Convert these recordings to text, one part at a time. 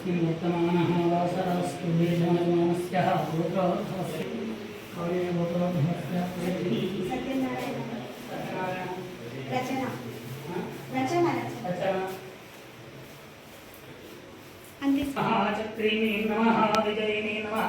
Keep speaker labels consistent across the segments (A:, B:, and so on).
A: స్వస్తి వర్తమానः వాసరాస్తు మేధనమానస్య గోత్రోద్ధస్తి కౌరే గోత్రోద్ధస్య
B: సత్యనారాయణ రచన. రచన రచన. అంతే
A: మహాచక్రిణి నమః విజయిని నమః.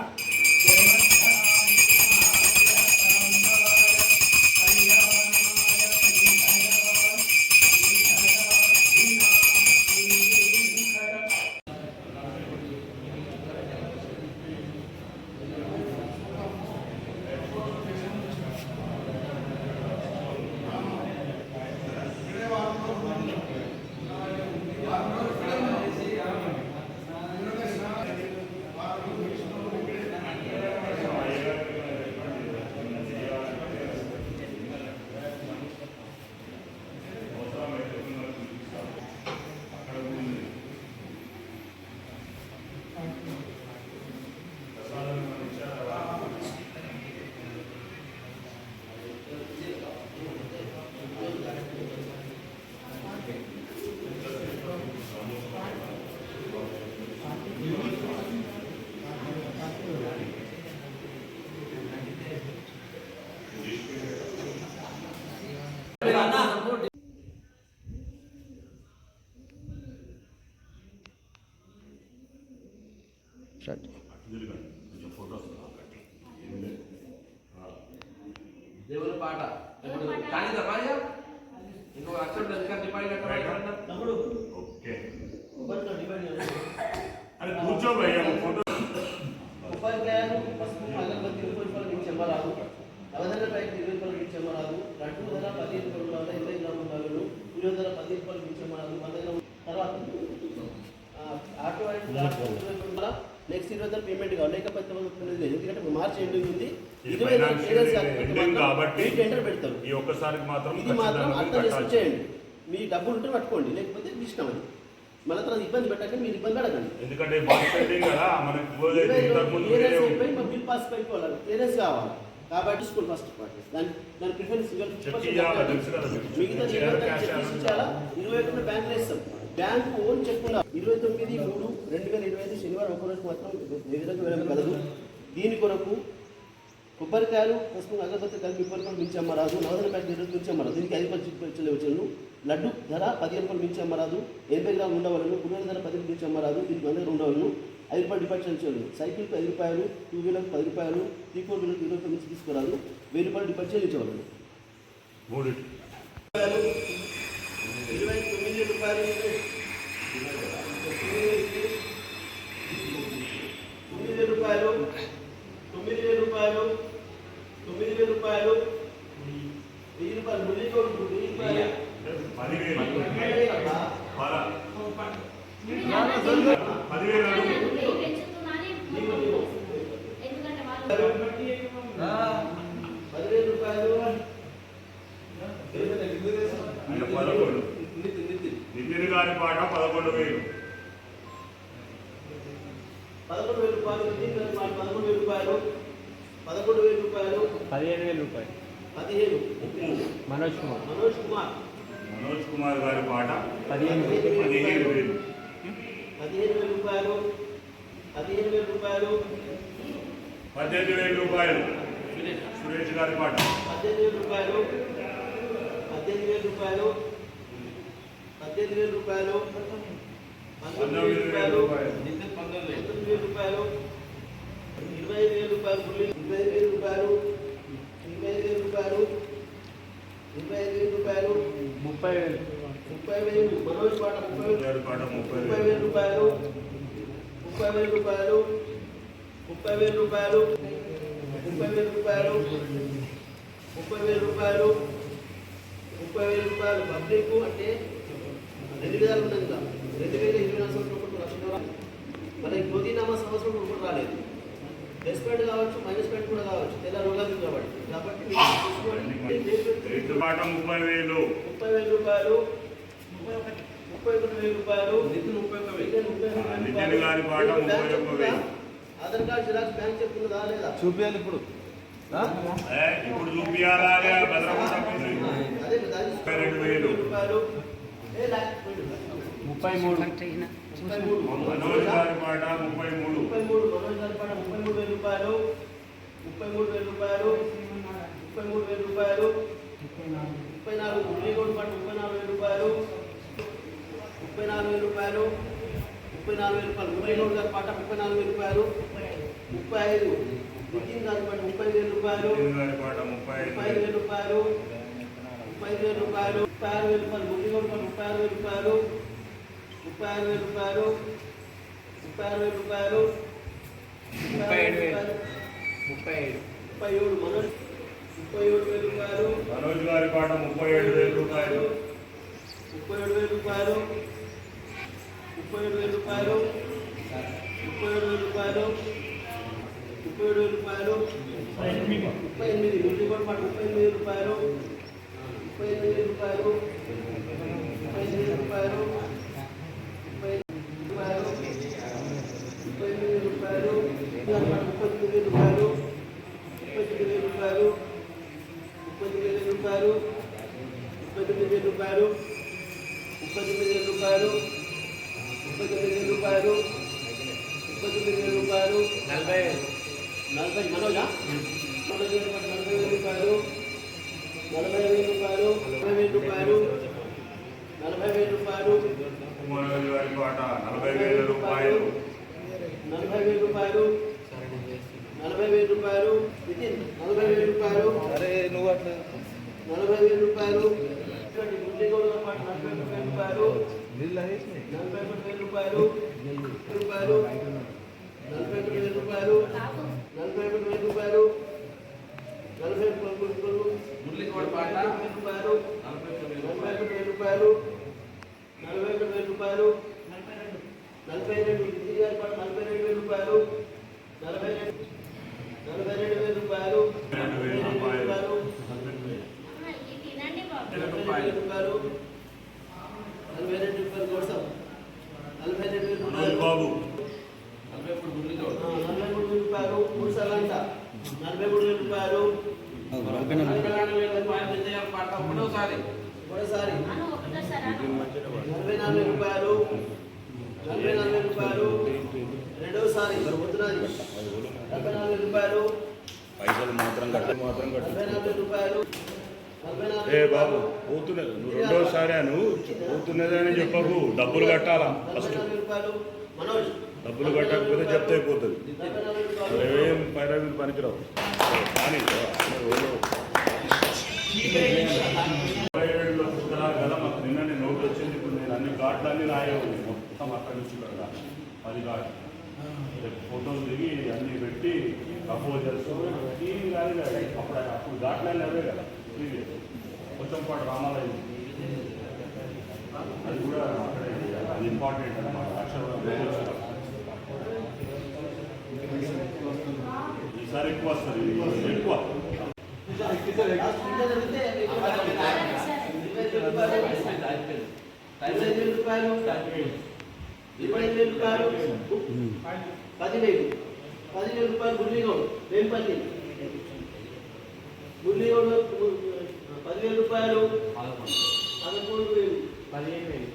C: కాబట్టి
D: టెండర్ పెడతారు.
C: ఈ ఒక్కసారికి మాత్రం
D: ఇది మాత్రం అర్థం చేసి
C: కట్టాల్సి.
D: చేయండి. మీ డబ్బులు ఉంటే పట్టుకోండి లేకపోతే అది. మళ్ళీ తర్వాత ఇబ్బంది పెట్టకండి మీరు ఇబ్బంది పడకండి.
C: ఎందుకంటే
D: బిల్ పాస్ అయిపోవాలి. క్లియరెన్స్ కావాలి. కాబట్టి స్కూల్ ఫస్ట్ పార్ట్. దాని దాని ప్రిఫరెన్స్. మిగతా ఇరవై ఒకటి బ్యాంక్ ఇస్తాం బ్యాంకు ఓన్ చెక్ ఇరవై తొమ్మిది మూడు రెండు వేల ఇరవై ఐదు శనివారం ఒక రోజు మాత్రం నిధులకు వెళ్ళడం కలదు దీని కొరకు కొబ్బరికాయలు పసుపు అగరబత్తి కలిపి ముప్పై రూపాయలు మించి అమ్మరాదు నవదన ప్యాకెట్ ఇరవై మించి అమ్మరాదు. దీనికి ఐదు పచ్చి వచ్చాను లడ్డు ధర పదిహేను రూపాయలు మించి అమ్మరాదు. ఎనభై గ్రాములు ఉండవలను పునర్ ధర పది మించి అమ్మరాదు. దీనికి వంద ఉండవలను ఐదు రూపాయలు డిపాజిట్ చెల్లించాలి సైకిల్కి ఐదు రూపాయలు టూ వీలర్కి పది రూపాయలు త్రీ ఫోర్ వీలర్కి ఇరవై రూపాయలు మించి తీసుకురాదు. వెయ్యి రూపాయలు డిపాజిట్ చెల్లించవలను
C: మూడు
D: ఇరవై తొమ్మిది రూపాయలు తొమ్మిది. రూపాయలు తొమ్మిది వేల రూపాయలు. తొమ్మిది వేల రూపాయలు. వెయ్యి రూపాయలు. మురళీ గౌడ్ వెయ్యి రూపాయలు.
C: పదివేలు. పదివేలు అడుగు.
B: ఎందుకంటే వాళ్ళు
D: పదివేల రూపాయలు
C: ఇంకా పదకొండు
D: నితిన్ నితిన్
C: నితిన్ గారి పాట పదకొండు వేలు
D: పదకొండు వేల రూపాయలు నితిన్ గారి మాట పదకొండు వేల రూపాయలు పదకొండు వేల రూపాయలు
E: పదిహేను వేల రూపాయలు
D: పదిహేను
E: మనోజ్ కుమార్
D: మనోజ్ కుమార్
C: మనోజ్ పాట
E: పదిహేను
C: పదిహేను వేలు
D: పదిహేను వేల రూపాయలు పదిహేను వేల రూపాయలు
C: పద్దెనిమిది వేల రూపాయలు సురేష్ గారి పాట
D: పద్దెనిమిది వేల రూపాయలు పద్దెనిమిది వేల రూపాయలు పద్దెనిమిది వేల రూపాయలు పంతొమ్మిది వేల రూపాయలు పంతొమ్మిది వేల రూపాయలు ఇరవై ఐదు వేల రూపాయలు ఇరవై వేల రూపాయలు ఇరవై ఐదు వేల రూపాయలు ఇరవై ఐదు వేల రూపాయలు
E: ముప్పై వేలు
D: ముప్పై వేలు మనోజ్ పాట ముప్పై వేలు
C: వేలు.
D: వేల రూపాయలు ముప్పై వేల రూపాయలు ముప్పై వేల రూపాయలు ముప్పై వేల రూపాయలు ముప్పై వేల రూపాయలు ముప్పై వేల రూపాయలు. పబ్లిక్ అంటే రెండు ఉన్నది ఇంకా. రెండు వేల ఇరవై నాలుగు సంవత్సరం కూడా లక్ష మనకి సంవత్సరం కూడా రాలేదు. ప్లస్ పాయింట్ కావచ్చు మైనస్ పాయింట్ కూడా కావచ్చు. తెల్ల రోజులు కాబట్టి కాబట్టి
C: ముప్పై వేలు.
D: ముప్పై వేల రూపాయలు. ముప్పై ఒకటి వేల రూపాయలు. నితిన్ ముప్పై ఒక ముప్పై. ఆధార్ కార్డ్ జిరాక్స్ బ్యాంక్ చెప్తున్నదా లేదా?
E: చూపించాలి ఇప్పుడు.
C: ఇప్పుడు.
D: రూపాయలు.
E: ముప్పై మూడు.
C: మనోజ్ గారి పాట ముప్పై మూడు.
D: ముప్పై మూడు. మనోజ్ గారి పాట ముప్పై మూడు వేల రూపాయలు. ముప్పై మూడు వేల రూపాయలు. ముప్పై మూడు వేల రూపాయలు. ముప్పై నాలుగు. మురళీగౌడ్ పాట ముప్పై నాలుగు వేల రూపాయలు. ముప్పై నాలుగు వేల రూపాయలు ముప్పై నాలుగు వేల రూపాయలు మురళీగౌడ్ గారి పాట ముప్పై నాలుగు వేల రూపాయలు ముప్పై ఐదు నితిన్ గారి పాట ముప్పై వేల రూపాయలు
C: ముప్పై
D: ముప్పై
C: ఐదు
D: వేల రూపాయలు ముప్పై ఐదు వేల రూపాయలు ముప్పై ఆరు వేల రూపాయలు పాట ముప్పై ఆరు వేల రూపాయలు ముప్పై ఆరు వేల రూపాయలు ముప్పై ఆరు వేల రూపాయలు
E: ముప్పై ఏడు వేలు. ముప్పై ఏడు
D: ముప్పై ఏడు మనోజ్ ముప్పై ఏడు వేల రూపాయలు
C: మనోజ్ గారి పాట ముప్పై ఏడు వేల రూపాయలు
D: ముప్పై ఏడు వేల రూపాయలు ముప్పై ఏడు వేల రూపాయలు ముప్పై ఏడు వేల రూపాయలు ముప్పై ఏడు వేల రూపాయలు ముప్పై ఎనిమిది మురళీ కూడా పాటు ముప్పై ఎనిమిది వేల రూపాయలు ముప్పై ఎనిమిది రూపాయలు ముప్పై ఎనిమిది వేల రూపాయలు ముప్పై ఎనిమిది రూపాయలు ముప్పై ఎనిమిది రూపాయలు ముప్పై తొమ్మిది రూపాయలు ముప్పై తొమ్మిది వేల రూపాయలు ముప్పై తొమ్మిది రూపాయలు ముప్పై తొమ్మిది రూపాయలు ముప్పై తొమ్మిది వేల రూపాయలు ముప్పై తొమ్మిది వేల రూపాయలు
E: నలభై వేలు
D: నలభై మనోజా నలభై వేల రూపాయలు నలభై వేల రూపాయలు నలభై వేల రూపాయలు నలభై వేల రూపాయలు
C: మనోజ్ గారి పాట నలభై వేల రూపాయలు
D: నలభై వేల రూపాయలు నలభై వేల రూపాయలు నితిన్ నలభై వేల రూపాయలు
E: అరే నువ్వు అట్లా
D: నలభై వేల రూపాయలు ఇటువంటి మురళీగౌడ్ గారి నలభై వేల రూపాయలు నలభై రూపాయలు రూపాయలు నలభై ఒకటి వేల రూపాయలు నలభై ఒకటి వేల రూపాయలు నలభై ఒకటి వేల రూపాయలు నలభై ఒకటి వేల రూపాయలు
F: నలభై తొమ్మిది
D: నలభై ఒకటి వేల రూపాయలు నలభై ఒకటి వేల రూపాయలు నలభై రెండు విద్య గారి పాట నలభై రెండు వేల రూపాయలు నలభై రెండు నలభై రెండు వేల రూపాయలు
C: రెండు
D: నలభై
C: వేల
D: రెండు వేల
C: రూపాయలు
D: రూపాయలు
B: ఇది తినండి బాబు
D: నలభై రెండు రూపాయలు నలభై రెండు రూపాయలు కోసం నలభై రెండు వేల
C: మనోజ్
D: రూపాయలు
C: బాబు
F: నలభై మూడు మురళీగౌడ్
D: ఆ, నలభై మూడు వేల రూపాయలు మూడు సార్లు అంట నలభై మూడు వేల రూపాయలు
F: నలభై నాలుగు వేల రూపాయలు విజయ పాట ఒకటోసారి
D: ఒకటోసారి.
B: అను అను.
D: నలభై రూపాయలు నలభై వేల రూపాయలు రెండోసారి మరి వద్దునది నలభై రూపాయలు
C: పైసలు మాత్రం కట్ట. మాత్రం
D: నలభై రూపాయలు నలభై నాలుగు
C: ఏ బాబు
D: రూపాయలు.
C: పోతున్నది. నువ్వు రెండోసారి నువ్వు పోతున్నదని చెప్పకు. డబ్బులు కట్టాలా?
D: నలభై
C: ఫస్ట్.
D: రూపాయలు
C: డబ్బులు కట్టకపోతే చెప్తే అయిపోతుంది.
D: నలభై రూపాయలు.
C: ఏం పైరవి పనికిరావు? కానీ ఇప్పుడు నేను అన్ని ఘాట్లన్నీ రాయవు మొత్తం అక్కడి నుంచి ఇక్కడ పది ఘాట్లు రేపు ఫోటోలు దిగి అన్ని పెట్టి ప్రపోజల్స్ ఈ కాదు కదా అప్పుడు అప్పుడు ఘాట్లన్నీ అవే కదా ప్రీవియస్ కొంచెం పాటు రామాలయం అది కూడా అక్కడే అది ఇంపార్టెంట్ అన్నమాట అక్షరం ఈసారి ఎక్కువ వస్తుంది ఎక్కువ
D: లాస్ట్ ఇంకా జరిగితే మీకు రూపాయలు ఇరవై వేల రూపాయలు పదివేలు. పదివేల రూపాయలు మురళీగౌడ్. వేంపల్లి మురళీగౌడ్ పదివేల రూపాయలు. పదమూడు వేలు.
E: పదిహేను వేలు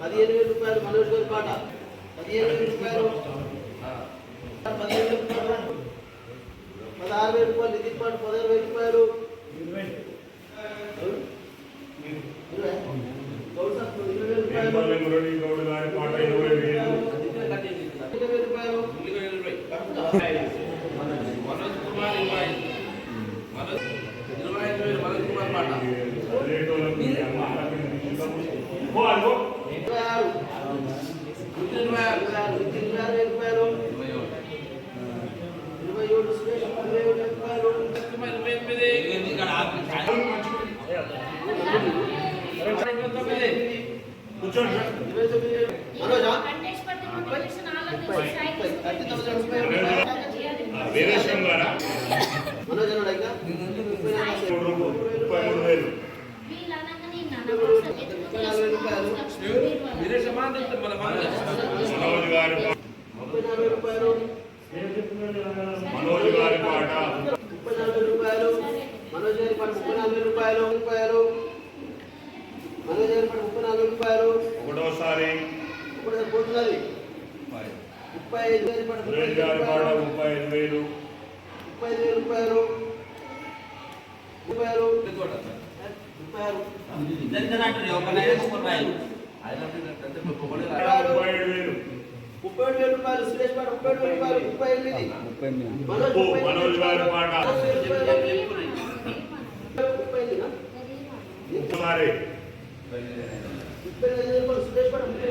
D: పదిహేను వేల రూపాయలు. మనోజ్ గారి పాట పదిహేను వేల రూపాయలు. పదిహేను పదహారు వేల రూపాయలు నితిన్ పాట పదహారు వేల. రూపాయలు సార్
F: మనోజ్ కుమార్ ఇరవై. ఐదు వేలు మనోజ్ కుమార్ పాట.
D: ఇరవై ఆరు.
F: ఇరవై ఆరు.
D: ఇరవై ఆరు. నాలుగు
C: మూడు రూపాయలు, ముప్పై మూడు వేలు.
F: మన మనోజ్
C: మనోజ్ గారి పాట
D: ముప్పై నాలుగు రూపాయలు
C: మనోజ్ గారి పాట
D: ముప్పై నాలుగు రూపాయలు ఏర్పాటు ముప్పై నాలుగు వేల రూపాయలు రూపాయలు మనోజ్ ఏర్పాటు ముప్పై నాలుగు రూపాయలు
C: ఒకటోసారి
D: ఇప్పుడు పోతున్నది ముప్పై ఐదు వేలు ఏర్పాటు ముప్పై
C: సురేష్
D: ఐదు
C: గారి పాట
D: రూపాయలు
C: ముప్పై ఐదు వేలు
D: ముప్పై ఐదు వేల రూపాయలు రూపాయలు రూపాయలు
C: ముప్పై ఏడు వేల
D: రూపాయలు సురేష్ ముప్పై ఏడు వేల రూపాయలు ముప్పై ఎనిమిది ముప్పై
C: మనోజ్ గారి
D: ఐదు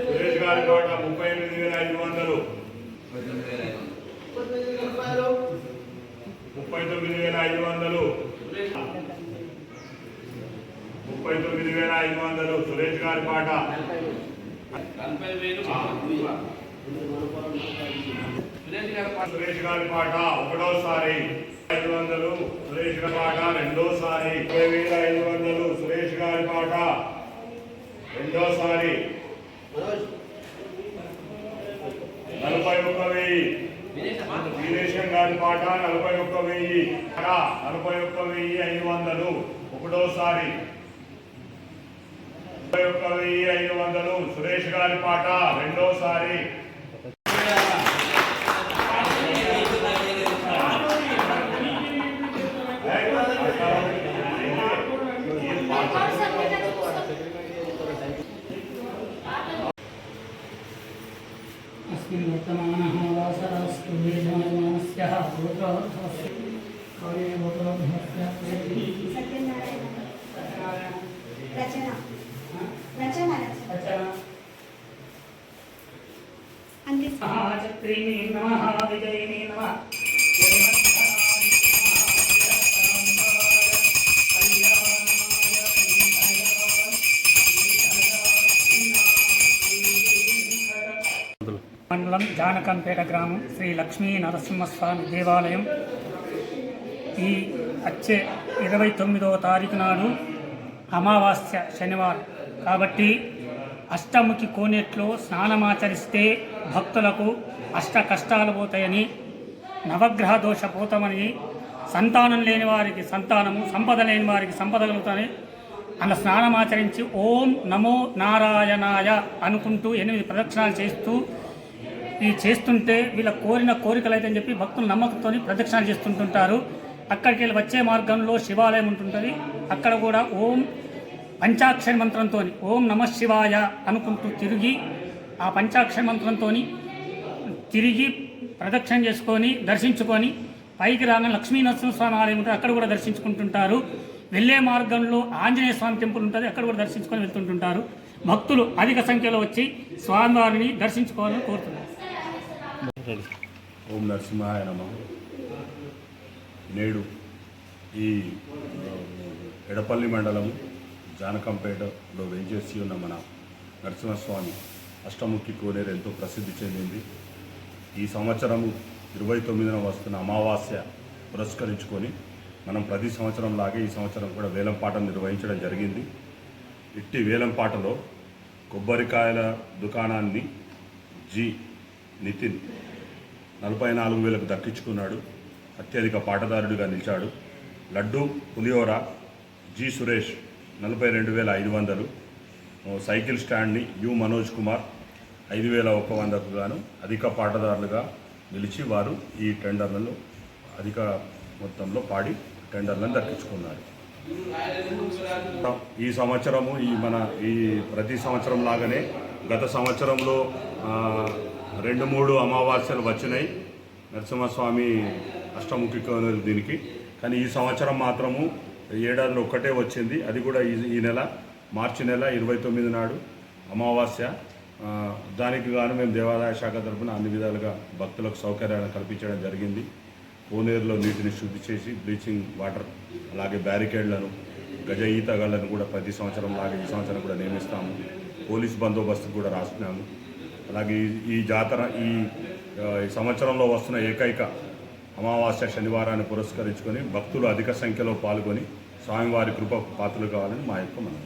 D: సురేష్
C: గారి ముప్పై ఎనిమిది వేల ఐదు వందలు
D: ముప్పై
C: తొమ్మిది వేల ఐదు వందలు. ముప్పై తొమ్మిది వేల ఐదు వందలు. సురేష్ గారి పాట.
F: సురేష్ గారు
C: పాట. ఒకటోసారి. ఐదు వందలు. సురేష్ గారి పాట రెండోసారి. ముప్పై వేల ఐదు వందలు. సురేష్ గారి పాట రెండోసారి. నలభై ఒక్క వెయ్యి. వీరేశం గారి పాట నలభై ఒక్క వెయ్యి. నలభై ఒక్క వెయ్యి ఐదు వందలు. ఒకటోసారి. నలభై ఒక్క వెయ్యి ఐదు వందలు సురేష్ గారి పాట రెండోసారి
A: अस्मिन् वर्तमानः वासरास्तु निर्माणस्य गोत्रोद्भवस्य कार्ये गोत्रोद्भवस्य
G: సత్యనారాయణ రచన రచన రచన అంతే
A: महाचक्रिणी नमः विजयिनी नमः మండలం జానకంపేట గ్రామం శ్రీ లక్ష్మీ నరసింహస్వామి దేవాలయం ఈ వచ్చే ఇరవై తొమ్మిదవ తారీఖు నాడు అమావాస్య శనివారం కాబట్టి అష్టముఖి కోనేట్లో స్నానమాచరిస్తే భక్తులకు అష్ట కష్టాలు పోతాయని నవగ్రహ దోష పోతామని సంతానం లేని వారికి సంతానము సంపద లేని వారికి సంపద కలుగుతాయని అలా స్నానమాచరించి ఓం నమో నారాయణాయ అనుకుంటూ ఎనిమిది ప్రదక్షిణాలు చేస్తూ ఈ చేస్తుంటే వీళ్ళ కోరిన కోరికలు అయితే అని చెప్పి భక్తులు నమ్మకంతో ప్రదక్షిణాలు చేస్తుంటుంటారు. అక్కడికి వెళ్ళి వచ్చే మార్గంలో శివాలయం ఉంటుంటుంది. అక్కడ కూడా ఓం పంచాక్షరి మంత్రంతో ఓం నమ శివాయ అనుకుంటూ తిరిగి ఆ పంచాక్షరి మంత్రంతో తిరిగి ప్రదక్షిణ చేసుకొని దర్శించుకొని పైకి రాగా లక్ష్మీ నరసింహస్వామి ఆలయం ఉంటుంది. అక్కడ కూడా దర్శించుకుంటుంటారు. వెళ్ళే మార్గంలో ఆంజనేయ స్వామి టెంపుల్ ఉంటుంది. అక్కడ కూడా దర్శించుకొని వెళ్తుంటుంటారు. భక్తులు అధిక సంఖ్యలో వచ్చి స్వామివారిని దర్శించుకోవాలని కోరుతున్నారు.
C: ఓం నరసింహాయ నమ. నేడు ఈ ఎడపల్లి మండలం జానకంపేటలో వెంచేసి ఉన్న మన నరసింహస్వామి అష్టముఖి కోనేరు ఎంతో ప్రసిద్ధి చెందింది. ఈ సంవత్సరము ఇరవై తొమ్మిదిన వస్తున్న అమావాస్య పురస్కరించుకొని మనం ప్రతి సంవత్సరం లాగే ఈ సంవత్సరం కూడా వేలంపాటను నిర్వహించడం జరిగింది. ఇట్టి వేలంపాటలో కొబ్బరికాయల దుకాణాన్ని జి. నితిన్ నలభై నాలుగు వేలకు దక్కించుకున్నాడు. అత్యధిక పాటదారుడిగా నిలిచాడు. లడ్డు పులిహోర జి. సురేష్ నలభై రెండు వేల ఐదు వందలు. సైకిల్ స్టాండ్ని యు మనోజ్ కుమార్ ఐదు వేల ఒక వందకు గాను అధిక పాటదారులుగా నిలిచి వారు ఈ టెండర్లలో అధిక మొత్తంలో పాడి టెండర్లను దక్కించుకున్నారు. ఈ సంవత్సరము ఈ మన ఈ ప్రతి సంవత్సరం లాగానే గత సంవత్సరంలో రెండు మూడు అమావాస్యలు వచ్చినాయి. నరసింహస్వామి అష్టముఖి దీనికి. కానీ ఈ సంవత్సరం మాత్రము ఏడాదిలో ఒక్కటే వచ్చింది. అది కూడా ఈ ఈ నెల మార్చి నెల ఇరవై తొమ్మిది నాడు అమావాస్య. దానికి గాను మేము దేవాదాయ శాఖ తరఫున అన్ని విధాలుగా భక్తులకు సౌకర్యాలను కల్పించడం జరిగింది. కోనేరులో నీటిని శుద్ధి చేసి బ్లీచింగ్ వాటర్ అలాగే బ్యారికేడ్లను గజ ఈతగాళ్ళను కూడా ప్రతి సంవత్సరం లాగా ఈ సంవత్సరం కూడా నియమిస్తాము. పోలీస్ బందోబస్తు కూడా రాస్తున్నాము. అలాగే ఈ- ఈ జాతర ఈ సంవత్సరంలో వస్తున్న ఏకైక అమావాస్య శనివారాన్ని పురస్కరించుకొని భక్తులు అధిక సంఖ్యలో పాల్గొని స్వామివారి కృప పాత్రలు కావాలని మా యొక్క మనం